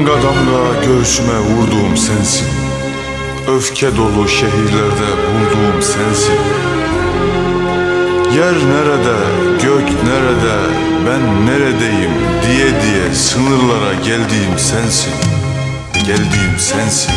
Damga damga göğsüme vurduğum sensin. Öfke dolu şehirlerde bulduğum sensin. Yer nerede, gök nerede, ben neredeyim diye diye sınırlara geldiğim sensin. Geldiğim sensin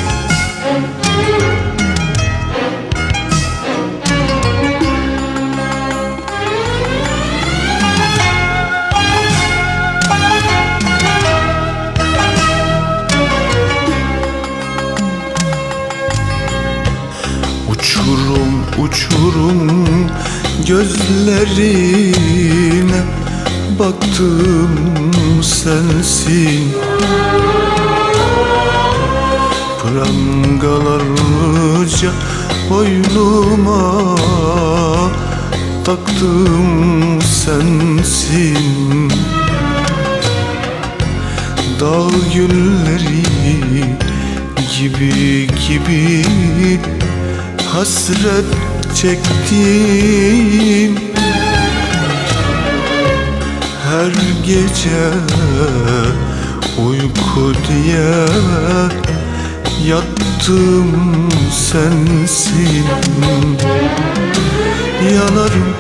Uçurum gözlerine Baktım sensin. Prangalarca boynuma Taktım sensin. Dağ gülleri gibi gibi Hasret çektim. Her gece uyku diye Yattım sensin. Yanarım,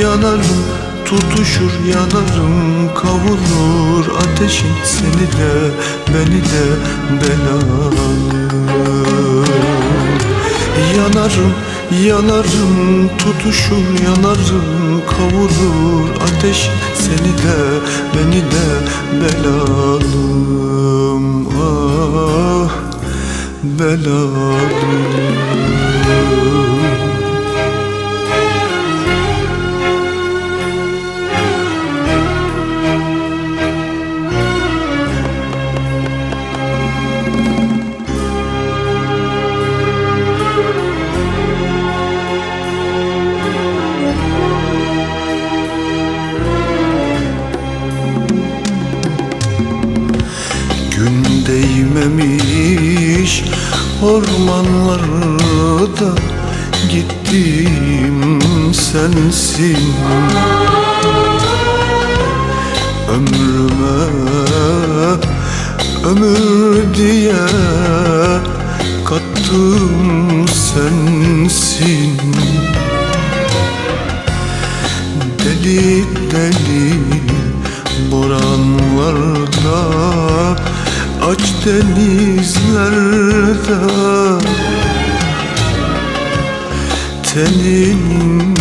yanarım, tutuşur yanarım Kavurur ateşin seni de, beni de belalı Yanarım, yanarım, tutuşur yanarım Kavurur ateşin seni de, beni de belalım. Ah, belalım değmemiş ormanlarda Gittim sensin. Ömrüme ömür diye Kattım sensin. Deli deli Aç denizlerde. Tenin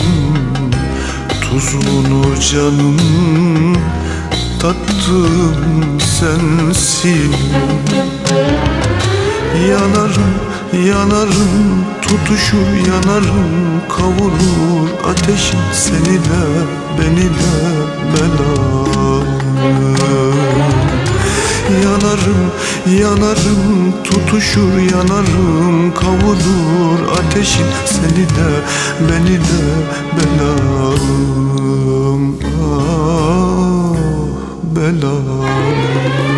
tuzunu canım Tattım sensin. Yanarım, yanarım, tutuşur yanarım Kavurur ateşin seni de, beni de belalım Yanarım, yanarım, tutuşur yanarım Kavurur ateşin seni de, beni de belalım. Ah, belalım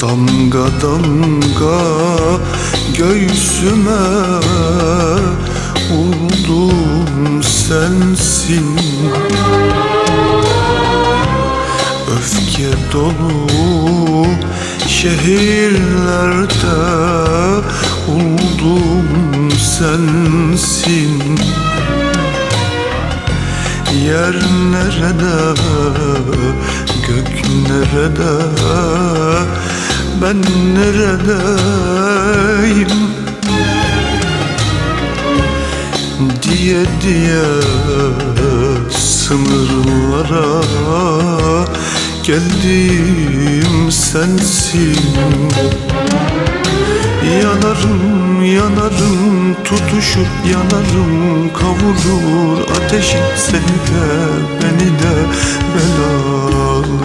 Damga damga göğsüme vurdum sensin. Öfke dolu şehirlerde buldum sensin. Yer nerede, gök nerede Ben neredeyim? Diye diye sınırlara Geldim sensin. Yanarım yanarım tutuşur yanarım kavurur ateşin seni de beni de belalı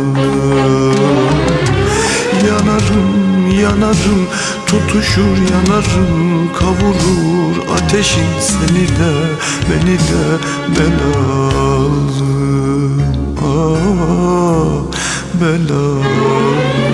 Yanarım tutuşur yanarım kavurur ateşin seni de beni de belalı ah, belalı